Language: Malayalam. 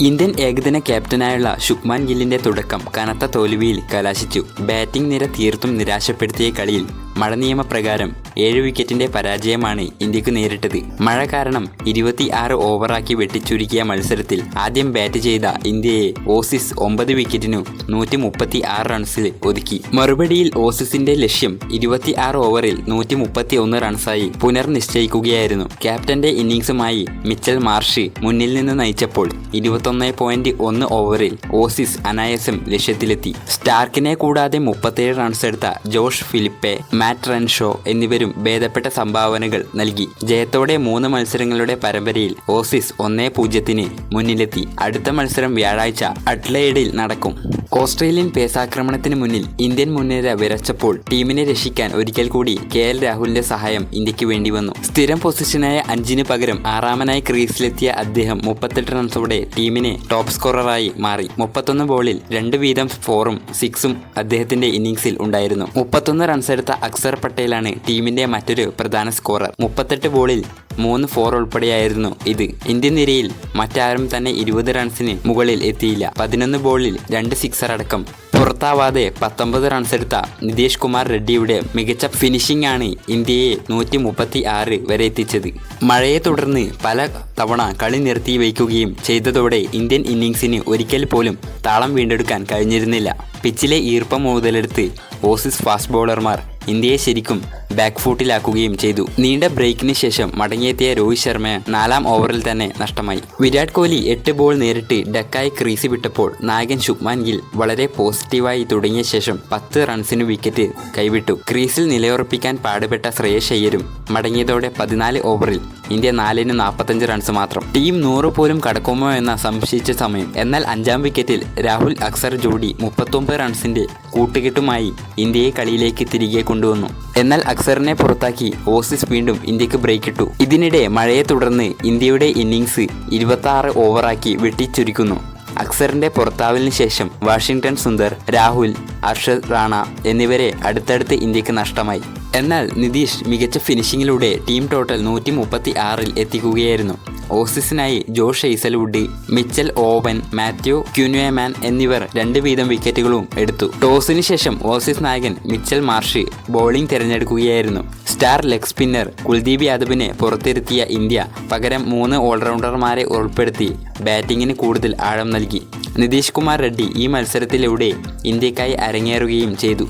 ഇന്ത്യൻ ഏകദിന ക്യാപ്റ്റനായുള്ള ശുക്മാൻ ഗില്ലിന്റെ തുടക്കം കനത്ത തോൽവിയിൽ കലാശിച്ചു. ബാറ്റിംഗ് നിര തീർത്തും നിരാശപ്പെടുത്തിയ കളിയിൽ മഴ നിയമപ്രകാരം ഏഴ് വിക്കറ്റിന്റെ പരാജയമാണ് ഇന്ത്യയ്ക്ക് നേരിട്ടത്. മഴ കാരണം ഇരുപത്തി ആറ് ഓവറാക്കി വെട്ടിച്ചുരുക്കിയ മത്സരത്തിൽ ആദ്യം ബാറ്റ് ചെയ്ത ഇന്ത്യയെ ഓസിസ് ഒമ്പത് വിക്കറ്റിനു നൂറ്റി മുപ്പത്തി ആറ് റൺസിൽ ഒതുക്കി. മറുപടിയിൽ ഓസിസിന്റെ ലക്ഷ്യം ഇരുപത്തി ആറ് ഓവറിൽ നൂറ്റി മുപ്പത്തി ഒന്ന് റൺസായി പുനർനിശ്ചയിക്കുകയായിരുന്നു. ക്യാപ്റ്റന്റെ ഇന്നിംഗ്സുമായി മിച്ചൽ മാർഷ് മുന്നിൽ നിന്ന് നയിച്ചപ്പോൾ ഇരുപത്തൊന്ന് പോയിന്റ് ഒന്ന് ഓവറിൽ ഓസിസ് അനായാസം ലക്ഷ്യത്തിലെത്തി. സ്റ്റാർക്കിനെ കൂടാതെ മുപ്പത്തേഴ് റൺസ് എടുത്ത ജോഷ് ഫിലിപ്പെ മാറ്റ് റൺഷോ എന്നിവരും ഭേദപ്പെട്ട സംഭാവനകൾ നൽകി. ജയത്തോടെ മൂന്ന് മത്സരങ്ങളുടെ പരമ്പരയിൽ ഓസീസ് ഒന്നേ പൂജ്യത്തിന് മുന്നിലെത്തി. അടുത്ത മത്സരം വ്യാഴാഴ്ച അഡ്ലൈഡിൽ നടക്കും. ഓസ്ട്രേലിയൻ പേസാക്രമണത്തിന് മുന്നിൽ ഇന്ത്യൻ മുൻനിര വിരച്ചപ്പോൾ ടീമിനെ രക്ഷിക്കാൻ ഒരിക്കൽ കൂടി കെ എൽ രാഹുലിന്റെ സഹായം ഇന്ത്യയ്ക്ക് വേണ്ടി വന്നു. സ്ഥിരം പൊസിഷനായ അഞ്ചിന് പകരം ആറാമനായി ക്രീസിലെത്തിയ അദ്ദേഹം മുപ്പത്തെട്ട് റൺസോടെ ടീമിനെ ടോപ്പ് സ്കോററായി മാറി. മുപ്പത്തൊന്ന് ബോളിൽ രണ്ട് വീതം ഫോറും സിക്സും അദ്ദേഹത്തിന്റെ ഇന്നിംഗ്സിൽ ഉണ്ടായിരുന്നു. മുപ്പത്തൊന്ന് റൺസ് എടുത്ത അക്സർ പട്ടേലാണ് ടീമിന്റെ മറ്റൊരു പ്രധാന സ്കോറർ. മുപ്പത്തെട്ട് ബോളിൽ മൂന്ന് ഫോർ ഉൾപ്പെടെയായിരുന്നു ഇത്. ഇന്ത്യൻ നിരയിൽ മറ്റാരും തന്നെ ഇരുപത് റൺസിന് മുകളിൽ എത്തിയില്ല. പതിനൊന്ന് ബോളിൽ രണ്ട് സിക്സർ അടക്കം. പുറത്താവാതെ പത്തൊമ്പത് റൺസെടുത്ത നിതീഷ് കുമാർ റെഡ്ഡിയുടെ മികച്ച ഫിനിഷിംഗ് ആണ് ഇന്ത്യയെ നൂറ്റി മുപ്പത്തി ആറ് വരെ എത്തിച്ചത്. മഴയെ തുടർന്ന് പല തവണ കളി നിർത്തി വയ്ക്കുകയും ചെയ്തതോടെ ഇന്ത്യൻ ഇന്നിംഗ്സിന് ഒരിക്കൽ പോലും താളം വീണ്ടെടുക്കാൻ കഴിഞ്ഞിരുന്നില്ല. പിച്ചിലെ ഈർപ്പം മുതലെടുത്ത് ഓസിസ് ഫാസ്റ്റ് ബോളർമാർ ഇന്ത്യയെ ശരിക്കും ബാക്ക് ഫൂട്ടിലാക്കുകയും ചെയ്തു. നീണ്ട ബ്രേക്കിന് ശേഷം മടങ്ങിയെത്തിയ രോഹിത് ശർമ്മ നാലാം ഓവറിൽ തന്നെ നഷ്ടമായി. വിരാട് കോഹ്ലി എട്ട് ബോൾ നേരിട്ട് ഡക്കായി ക്രീസ് വിട്ടപ്പോൾ നായകൻ ശുഭ്മാൻ ഗിൽ വളരെ പോസിറ്റീവായി തുടങ്ങിയ ശേഷം പത്ത് റൺസിന് വിക്കറ്റ് കൈവിട്ടു. ക്രീസിൽ നിലയുറപ്പിക്കാൻ പാടുപെട്ട ശ്രേയസ് അയ്യരും മടങ്ങിയതോടെ പതിനാല് ഓവറിൽ ഇന്ത്യ നാലിന് നാൽപ്പത്തഞ്ച് റൺസ് മാത്രം. ടീം നൂറ് പോലും കടക്കുമോ എന്ന സംശയിച്ച സമയം. എന്നാൽ അഞ്ചാം വിക്കറ്റിൽ രാഹുൽ അക്സർ ജോഡി മുപ്പത്തൊമ്പത് റൺസിന്റെ കൂട്ടുകെട്ടുമായി ഇന്ത്യയെ കളിയിലേക്ക് തിരികെ കൊണ്ടുവന്നു. എന്നാൽ അക്സറിനെ പുറത്താക്കി ഓസീസ് വീണ്ടും ഇന്ത്യയ്ക്ക് ബ്രേക്ക് ഇട്ടു. ഇതിനിടെ മഴയെ തുടർന്ന് ഇന്ത്യയുടെ ഇന്നിംഗ്സ് ഇരുപത്തി ഓവറാക്കി വെട്ടിച്ചുരുക്കുന്നു. അക്സറിന്റെ പുറത്താവലിന് ശേഷം വാഷിംഗ്ടൺ സുന്ദർ രാഹുൽ അർഷദ് റാണ എന്നിവരെ അടുത്തടുത്ത് ഇന്ത്യയ്ക്ക് നഷ്ടമായി. എന്നാൽ നിതീഷ് മികച്ച ഫിനിഷിങ്ങിലൂടെ ടീം ടോട്ടൽ നൂറ്റി മുപ്പത്തി ആറിൽ എത്തിക്കുകയായിരുന്നു. ഓസീസിനായി Josh Hazlewood Mitchell Owen Matthew Kuhnemann എന്നിവർ രണ്ട് വീതം വിക്കറ്റുകളും എടുത്തു. ടോസിന് ശേഷം ഓസീസ് നായകൻ മിച്ചൽ മാർഷി ബോളിംഗ് തിരഞ്ഞെടുക്കുകയായിരുന്നു. സ്റ്റാർ ലെഗ് സ്പിന്നർ കുൽദീപ് യാദവിനെ പുറത്തിരുത്തിയ ഇന്ത്യ പകരം മൂന്ന് ഓൾറൗണ്ടർമാരെ ഉൾപ്പെടുത്തി ബാറ്റിങ്ങിന് കൂടുതൽ ആഴം നൽകി. നിതീഷ് കുമാർ റെഡ്ഡി ഈ മത്സരത്തിലൂടെ ഇന്ത്യക്കായി അരങ്ങേറുകയും ചെയ്തു.